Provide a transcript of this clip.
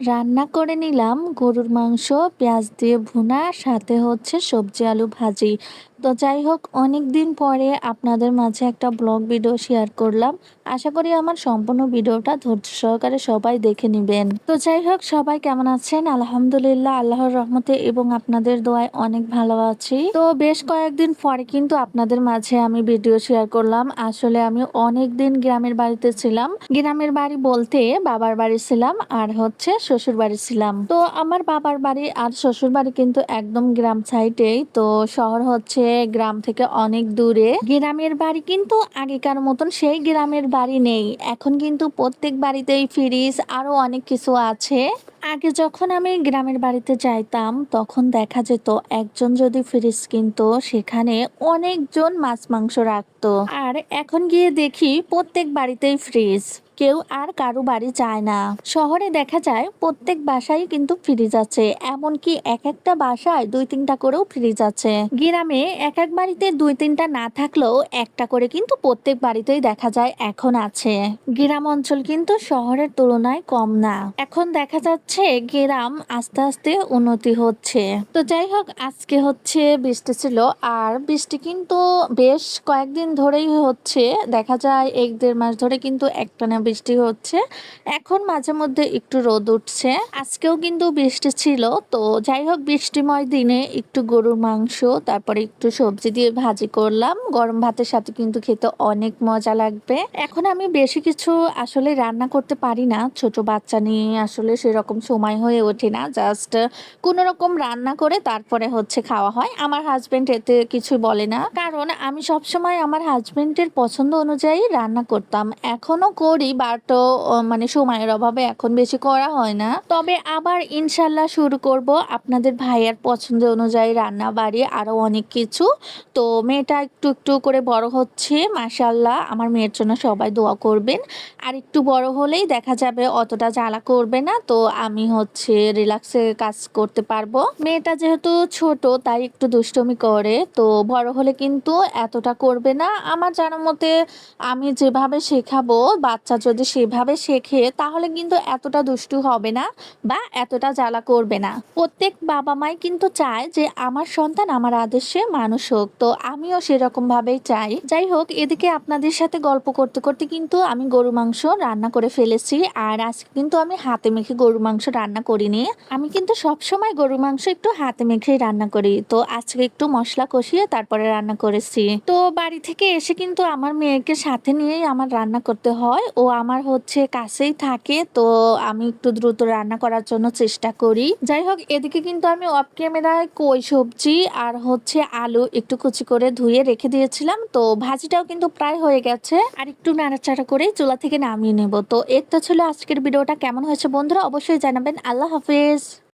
রান্না করে নিলাম গরুর মাংস পেঁয়াজ দিয়ে ভুনা সাথে হচ্ছে সবজি আলু ভাজি। তো যাই হোক অনেক দিন পরে আপনাদের মাঝে একটা ব্লগ ভিডিও শেয়ার করলাম। আশা করি আমার সম্পূর্ণ ভিডিওটা ধৈর্য সহকারে সবাই দেখে নেবেন। তো যাই হোক, সবাই কেমন আছেন? আলহামদুলিল্লাহ, আল্লাহর রহমতে এবং আপনাদের দোয়ায় অনেক ভালো আছি। তো বেশ কয়েকদিন পরে কিন্তু আপনাদের মাঝে আমি ভিডিও শেয়ার করলাম। আসলে আমি অনেক দিন গ্রামের বাড়িতে ছিলাম। গ্রামের বাড়ি বলতে বাবার বাড়ি ছিলাম আর হচ্ছে শ্বশুর বাড়ি ছিলাম। তো আমার বাবার বাড়ি আর শ্বশুর বাড়ি কিন্তু একদম গ্রাম সাইডেই তো শহর হচ্ছে গ্রাম থেকে অনেক দূরে, গ্রামের বাড়ি কিন্তু আগেকার মতন সেই গ্রামের বাড়ি নেই। এখন কিন্তু প্রত্যেক বাড়িতেই ফ্রিজ আরও অনেক কিছু আছে। আগে যখন আমি গ্রামের বাড়িতে যাইতাম, তখন দেখা যেত একজন যদি ফ্রিজ কিনতো, সেখানে অনেকজন মাছ মাংস রাখতো। আর এখন গিয়ে দেখি প্রত্যেক বাড়িতেই ফ্রিজ কেউ আর কারও বাড়ি যায় না। শহরে দেখা যায় প্রত্যেক বাসায় কিন্তু ফ্রিজ আছে, এমনকি এক একটা বাসায় দুই তিনটা করেও ফ্রিজ আছে। গ্রামে এক এক বাড়িতে দুই তিনটা না থাকলেও একটা করে কিন্তু প্রত্যেক বাড়িতেই দেখা যায় এখন আছে। গ্রাম অঞ্চল কিন্তু শহরের তুলনায় কম না। এখন দেখা যাচ্ছে গ্রাম আস্তে আস্তে উন্নতি হচ্ছে। তো যাই হোক, আজকে হচ্ছে বৃষ্টি ছিল, আর বৃষ্টি কিন্তু বেশ কয়েকদিন ধরেই হচ্ছে। দেখা যায় এক দেড় মাস ধরে কিন্তু একটানা বৃষ্টি হচ্ছে। এখন মাঝে মধ্যে একটু রোদ উঠছে। আজকেও কিন্তু বৃষ্টি ছিল। তো যাই হোক, বৃষ্টিময় দিনে একটু গরুর মাংস, তারপরে একটু সবজি দিয়ে ভাজি করলাম। গরম ভাতের সাথে কিন্তু খেতে অনেক মজা লাগবে। এখন আমি বেশি কিছু আসলে রান্না করতে পারি না। ছোট বাচ্চা নিয়ে আসলে সেরকম সময় হয়ে ওঠে না। জাস্ট কোনো রকম রান্না করে তারপরে হচ্ছে খাওয়া হয়। আমার হাজবেন্ড এতে কিছু বলে না। কারণ আমি সবসময় আমার হাজবেন্ডের পছন্দ অনুযায়ী রান্না করতাম। এখনও করি বাট মানে সময়ের অভাবে এখন বেশি করা হয় না। তবে আবার ইনশাল্লাহ শুরু করব আপনাদের ভাইয়ার পছন্দ অনুযায়ী রান্না বাড়ি আরও অনেক কিছু। তো মেয়েটা একটু একটু করে বড় হচ্ছে মাসাল্লাহ আমার মেয়ের জন্য সবাই দোয়া করবেন। আর একটু বড় হলেই দেখা যাবে অতটা জ্বালা করবে না। তো আমি হচ্ছে রিল্যাক্সে কাজ করতে পারব। মেয়েটা যেহেতু ছোট, তাই একটু দুষ্টমি করে। তো বড় হলে কিন্তু এতটা করবে না। আমার জানার মতে আমি যেভাবে শেখাবো, বাচ্চা যদি সেভাবে শেখে, তাহলে কিন্তু এতটা দুষ্টু হবে না বা এতটা জ্বালা করবে না। প্রত্যেক বাবা মাই কিন্তু চায় যে, আমার সন্তান আমার আদর্শে মানুষ হোক। তো আমিও সেরকম ভাবেই চাই। যাই হোক, এদিকে আপনাদের সাথে গল্প করতে করতে কিন্তু আমি গরু মাংস রান্না করে ফেলেছি আর আজকে কিন্তু আমি হাতে মেখে গরু মাংস রান্না করিনি। আমি কিন্তু সব সময় গরু মাংস একটু হাতে মেখেই রান্না করি। তো আজকে একটু মশলা কষিয়ে তারপরে রান্না করেছি। তো বাড়ি থেকে এসে কিন্তু আমার মেয়েকে সাথে নিয়েই আমার রান্না করতে হয়। ও আমার হচ্ছে কাছেই থাকে, তো আমি একটু দ্রুত রান্না করার জন্য চেষ্টা করি। যাই হোক এদিকে কিন্তু আমি অফ ক্যামেরায় কই সবজি আর হচ্ছে আলু একটু কুচি করে ধুয়ে রেখে দিয়েছিলাম, তো ভাজিটাও কিন্তু প্রায় হয়ে গেছে। আর একটু নাড়াচাড়া করে চুলা থেকে নামিয়ে নেব। তো এর তো ছিল আজকের ভিডিওটা, কেমন হয়েছে বন্ধুরা অবশ্যই জানাবেন। আল্লাহ হাফিজ।